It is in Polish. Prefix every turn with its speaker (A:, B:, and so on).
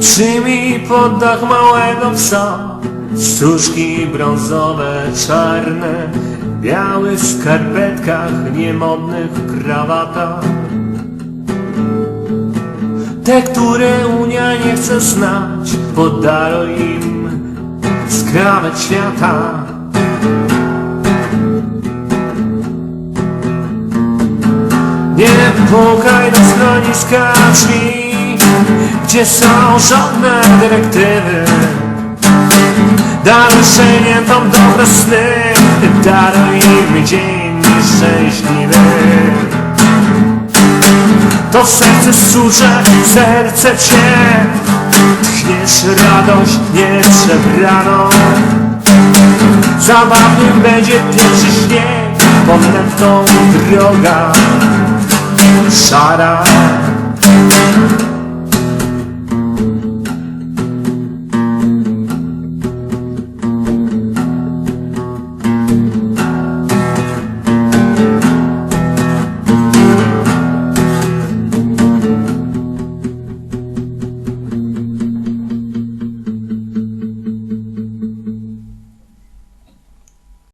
A: Trzymi pod dach małego psa. Strużki brązowe, czarne białych skarpetkach, niemodnych krawatach. Te, które Unia nie chce znać Podaruj im skrawek świata. Nie pukaj do schroniska drzwi Gdzie są żadne dyrektywy. Daruj szczeniętom dobre sny Daruj im dzień nieszczęśliwy To serce służe, serce cię Tchniesz radość nieprzebraną. Zabawnym będzie pierwszy śnieg Potem tą droga szara